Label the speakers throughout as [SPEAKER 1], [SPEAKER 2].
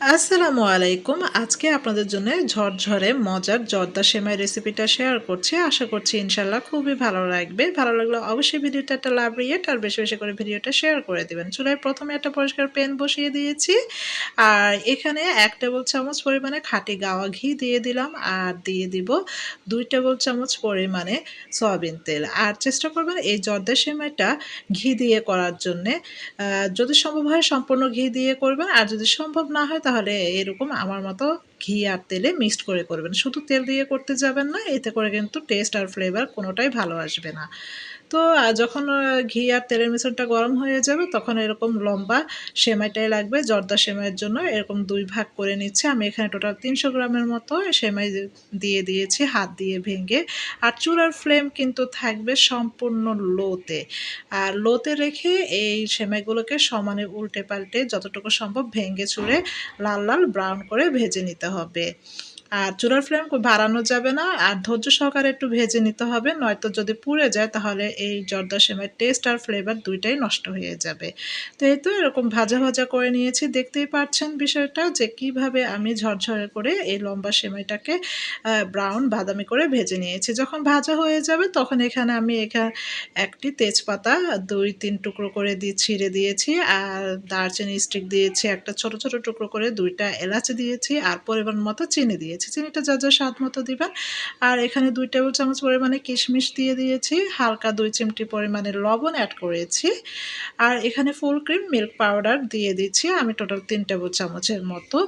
[SPEAKER 1] আসসালামু আলাইকুম। আজকে আপনাদের জন্য ঝরঝরে, মজার, জর্দা সেমাই রেসিপিটা শেয়ার করছি। আশা করছি ইনশাল্লাহ খুবই ভালো লাগবে। ভালো লাগলে অবশ্যই ভিডিওটা একটা লাভ রিয়েট আর বেশি বেশি করে ভিডিওটা শেয়ার করে দেবেন। চুলায় প্রথমে একটা পরিষ্কার পেন বসিয়ে দিয়েছি। আর এখানে এক টেবিল চামচ পরিমাণে খাঁটি গাওয়া ঘি দিয়ে দিলাম আর দিয়ে দিব দুই টেবিল চামচ পরিমাণে সয়াবিন তেল। আর চেষ্টা করবেন এই জর্দা সেমাইটা ঘি দিয়ে করার জন্যে। যদি সম্ভব হয় সম্পূর্ণ ঘি দিয়ে করবেন। আর যদি সম্ভব না হয় তাহলে এরকম আমার মতো ঘি আর তেলে মিক্সড করে করবেন। শুধু তেল দিয়ে করতে যাবেন না, এতে করে কিন্তু টেস্ট আর ফ্লেভার কোনোটাই ভালো আসবে না। তো যখন ঘি আর তেলের মিশ্রণটা গরম হয়ে যাবে, তখন এরকম লম্বা সেমাইটাই লাগবে, জর্দা সেমাইয়ের জন্য। এরকম দুই ভাগ করে নিচ্ছে। আমি এখানে টোটাল তিনশো গ্রামের মতো সেমাই দিয়ে দিয়েছি, হাত দিয়ে ভেঙে। আর চুলার ফ্লেম কিন্তু থাকবে সম্পূর্ণ লোতে। আর লোতে রেখে এই সেমাইগুলোকে সমানে উল্টে পাল্টে যতটুকু সম্ভব ভেঙে চুড়ে লাল লাল ব্রাউন করে ভেজে নিতে হবে। আর চুলার ফ্লেম বাড়ানো যাবে না। আর ধৈর্য সহকারে একটু ভেজে নিতে হবে। নয়তো যদি পুড়ে যায়, তাহলে এই জর্দা সেমের টেস্ট আর ফ্লেভার দুইটাই নষ্ট হয়ে যাবে। তো এই তো এরকম ভাজা ভাজা করে নিয়েছি। দেখতেই পাচ্ছেন বিষয়টা যে কীভাবে আমি ঝরঝরে করে এই লম্বা সেমাইটাকে ব্রাউন বাদামি করে ভেজে নিয়েছি। যখন ভাজা হয়ে যাবে, তখন এখানে আমি এখানে একটি তেজপাতা দুই তিন টুকরো করে দিয়ে ছিঁড়ে দিয়েছি। আর দারচিনি স্টিক দিয়েছি একটা ছোট ছোট টুকরো করে দুইটা এলাচি দিয়েছি। আর পরিমাণ মতো চিনি দিয়েছি। দিয়েছি। চিনিটা যা যা স্বাদ মতো দিবেন। আর এখানে দুই টেবিল চামচ পরিমাণে কিশমিশ দিয়ে দিয়েছি। হালকা দুই চিমটি পরিমাণে লবণ অ্যাড করেছি। আর এখানে ফুল ক্রিম মিল্ক পাউডার দিয়ে দিচ্ছি। আমি টোটাল তিন টেবিল চামচের মতো।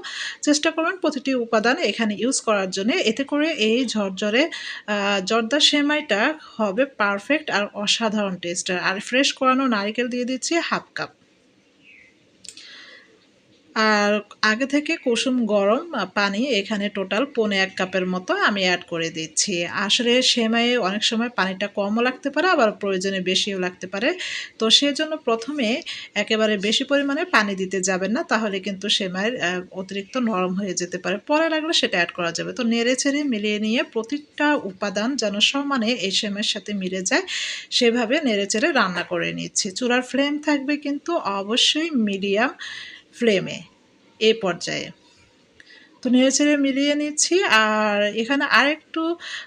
[SPEAKER 1] চেষ্টা করবেন প্রতিটি উপাদান এখানে ইউজ করার জন্য। এতে করে এই ঝরঝরে জর্দা সেমাইটা হবে পারফেক্ট আর অসাধারণ টেস্টার আর ফ্রেশ করানো নারিকেল দিয়ে দিচ্ছি হাফ কাপ আর আগে থেকে কুসুম গরম পানি এখানে টোটাল পনে এক কাপের মতো আমি অ্যাড করে দিচ্ছি। আসলে সেমাইয়ে অনেক সময় পানিটা কমও লাগতে পারে, আবার প্রয়োজনে বেশিও লাগতে পারে। তো সেজন্য প্রথমে একেবারে বেশি পরিমাণে পানি দিতে যাবেন না, তাহলে কিন্তু সেমাইয়ের অতিরিক্ত নরম হয়ে যেতে পারে। পরে লাগলে সেটা অ্যাড করা যাবে। তো নেড়ে ছেড়ে মিলিয়ে নিয়ে প্রতিটা উপাদান যেন সমানে এই সেমাইয়ের সাথে মিলে যায়, সেভাবে নেড়ে চেড়ে রান্না করে নিচ্ছি। চুলার ফ্লেম থাকবে কিন্তু অবশ্যই মিডিয়াম ফ্লেমে, এ পর্যায়ে। তো নেড়ে ছেড়ে মিলিয়ে নিচ্ছি, আর এখানে আরেকটু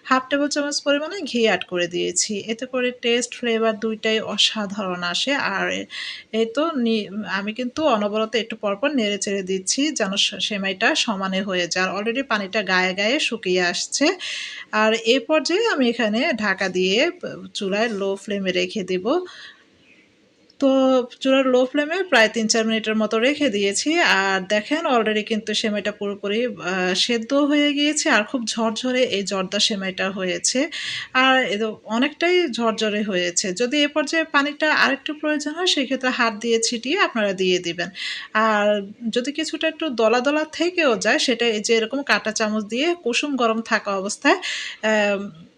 [SPEAKER 1] হাফ টেবিল চামচ পরিমাণে ঘি অ্যাড করে দিয়েছি। এতে করে টেস্ট ফ্লেভার দুইটাই অসাধারণ আসে। আর এই তো আমি কিন্তু অনবরত একটু পরপর নেড়ে ছেড়ে দিচ্ছি, যেন সেমাইটা সমানে হয়ে যায়। আর অলরেডি পানিটা গায়ে গায়ে শুকিয়ে আসছে। আর এ পর্যায়ে আমি এখানে ঢাকা দিয়ে চুলায় লো ফ্লেমে রেখে দেব। তো চুলার লো ফ্লেমে প্রায় তিন চার মিনিটের মতো রেখে দিয়েছি। আর দেখেন অলরেডি কিন্তু সেমাইটা পুরোপুরি সেদ্ধ হয়ে গিয়েছে আর খুব ঝরঝরে এই জর্দা সেমাইটা হয়েছে। আর অনেকটাই ঝরঝরে হয়েছে। যদি এ পর্যায়ে পানিটা আরেকটু প্রয়োজন হয়, সেক্ষেত্রে হাত দিয়ে ছিটিয়ে আপনারা দিয়ে দিবেন। আর যদি কিছুটা একটু দলা দলা থেকেও যায়, সেটা এই যে এরকম কাটা চামচ দিয়ে কুসুম গরম থাকা অবস্থায়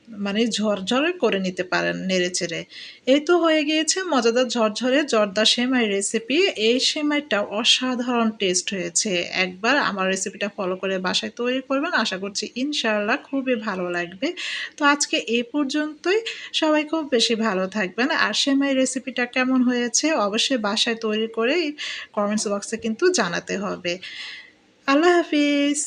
[SPEAKER 1] মানে ঝরঝরে করে নিতে পারেন নেড়ে চেড়ে। এই তো হয়ে গিয়েছে মজাদার ঝরঝরে, জর্দা সেমাই রেসিপি এই সেমাইটা অসাধারণ টেস্ট হয়েছে। একবার আমার রেসিপিটা ফলো করে বাসায় তৈরি করবেন। আশা করছি ইনশাআল্লাহ খুবই ভালো লাগবে। তো আজকে এই পর্যন্তই। সবাই খুব বেশি ভালো থাকবেন। আর সেমাই রেসিপিটা কেমন হয়েছে অবশ্যই বাসায় তৈরি করে কমেন্টস বক্সে কিন্তু জানাতে হবে। আল্লাহ হাফিজ।